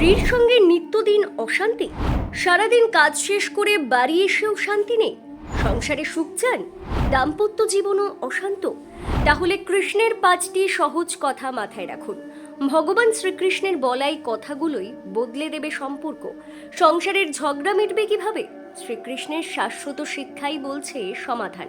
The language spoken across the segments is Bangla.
স্ত্রীর সঙ্গে নিত্যদিন অশান্তি? সারাদিন কাজ শেষ করে বাড়ি এসেও শান্তি নেই। সংসারে সুখ চান? দাম্পত্য জীবনও অশান্ত? তাহলে কৃষ্ণের পাঁচটি সহজ কথা মাথায় রাখুন। ভগবান শ্রীকৃষ্ণের বলাই কথাগুলোই বদলে দেবে সম্পর্ক। সংসারের ঝগড়া মিটবে কীভাবে? শ্রীকৃষ্ণের শাশ্বত শিক্ষাই বলছে সমাধান।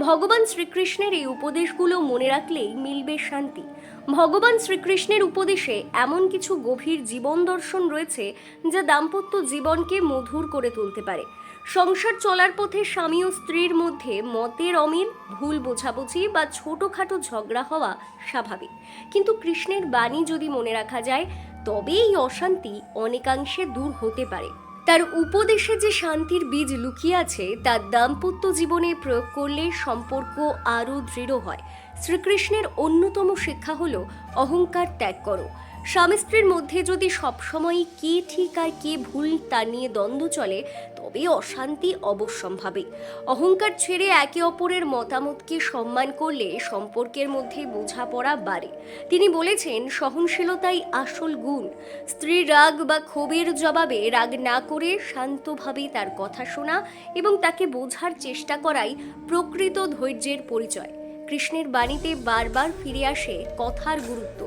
ভগবান শ্রীকৃষ্ণের এই উপদেশগুলো মনে রাখলেই মিলবে শান্তি। ভগবান শ্রীকৃষ্ণের উপদেশে এমন কিছু গভীর জীবন দর্শন রয়েছে যা দাম্পত্য জীবনকে মধুর করে তুলতে পারে। সংসার চলার পথে স্বামী ও স্ত্রীর মধ্যে মতের অমিল, ভুল বোঝাবুঝি বা ছোটোখাটো ঝগড়া হওয়া স্বাভাবিক। কিন্তু কৃষ্ণের বাণী যদি মনে রাখা যায় তবে এই অশান্তি অনেকাংশে দূর হতে পারে। তার উপদেশে যে শান্তির বীজ লুকিয়ে আছে তা দাম্পত্য জীবনে প্রয়োগ করলে সম্পর্ক আরও দৃঢ় হয়। শ্রীকৃষ্ণের অন্যতম শিক্ষা হল, অহংকার ত্যাগ করো। স্বামী স্ত্রীর মধ্যে যদি সবসময় কে ঠিক আর কে ভুল তা নিয়ে দ্বন্দ্ব চলে, তবে অশান্তি অবশ্যম্ভাবী। অহংকার ছেড়ে একে অপরের মতামতকে সম্মান করলে সম্পর্কের মধ্যে বোঝাপড়া বাড়ে। তিনি বলেছেন, সহনশীলতাই আসল গুণ। স্ত্রীর রাগ বা ক্ষোভের জবাবে রাগ না করে শান্তভাবে তার কথা শোনা এবং তাকে বোঝার চেষ্টা করাই প্রকৃত ধৈর্যের পরিচয়। কৃষ্ণের বাণীতে বারবার ফিরে আসে কথার গুরুত্ব।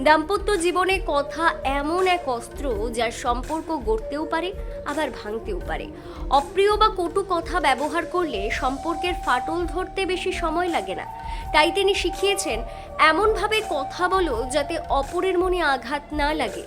দাম্পত্য জীবনে কথা এমন এক অস্ত্র যার সম্পর্ক গড়তেও পারে, আবার ভাঙতেও পারে। অপ্রিয় বা কটু কথা ব্যবহার করলে সম্পর্কের ফাটল ধরতে বেশি সময় লাগে না। তাই তিনি শিখিয়েছেন, এমনভাবে কথা বলো যাতে অপরের মনে আঘাত না লাগে।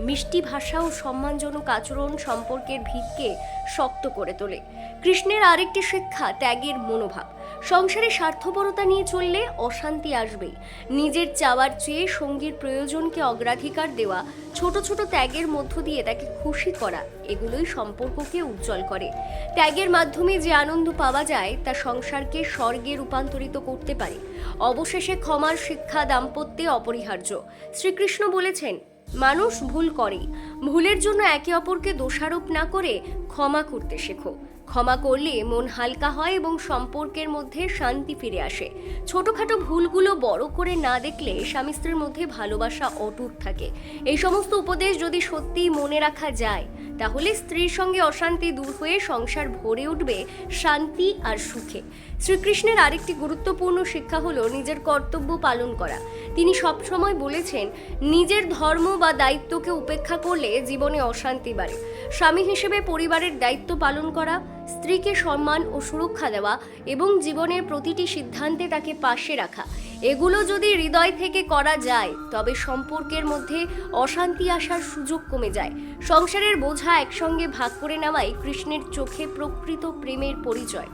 মিষ্টি ভাষা ও সম্মানজনক আচরণ সম্পর্কের ভিতকে শক্ত করে তোলে। কৃষ্ণের আরেকটি শিক্ষা ত্যাগের মনোভাব। সংসারে স্বার্থপরতা নিয়ে চললে অশান্তি আসবেই। নিজের চাওয়ার চেয়ে সঙ্গীর প্রয়োজনকে অগ্রাধিকার দেওয়া, ছোট ছোট ত্যাগের মধ্য দিয়ে তাকে খুশি করা, এগুলোই সম্পর্ককে উজ্জ্বল করে। ত্যাগের মাধ্যমে যে আনন্দ পাওয়া যায়, তা সংসারকে স্বর্গে রূপান্তরিত করতে পারে। অবশেষে ক্ষমার শিক্ষা দাম্পত্যে অপরিহার্য। শ্রীকৃষ্ণ বলেছেন, মানুষ ভুল করে ভুলের জন্য একে অপরকে দোষারোপ না করে ক্ষমা করতে শেখো। ক্ষমা করলে মন হালকা হয় এবং সম্পর্কের মধ্যে শান্তি ফিরে আসে। ছোটখাটো ভুলগুলো বড় করে না দেখলে স্বামী স্ত্রীর মধ্যে ভালোবাসা অটুট থাকে। এই সমস্ত উপদেশ যদি সত্যিই মনে রাখা যায়, তাহলে স্ত্রীর সঙ্গে অশান্তি দূর হয়ে সংসার ভরে উঠবে শান্তি আর সুখে। শ্রীকৃষ্ণের আরেকটি গুরুত্বপূর্ণ শিক্ষা হলো নিজের কর্তব্য পালন করা। তিনি সবসময় বলেছেন, নিজের ধর্ম বা দায়িত্বকে উপেক্ষা করলে জীবনে অশান্তি বাড়ে। স্বামী হিসেবে পরিবারের দায়িত্ব পালন করা, স্ত্রীকে সম্মান ও সুরক্ষা দেওয়া এবং জীবনের প্রতিটি সিদ্ধান্তে তাকে পাশে রাখা, এগুলো যদি হৃদয় থেকে করা যায়, তবে সম্পর্কের মধ্যে অশান্তি আসার সুযোগ কমে যায়। সংসারের বোঝা একসঙ্গে ভাগ করে নেওয়াই কৃষ্ণের চোখে প্রকৃত প্রেমের পরিচয়।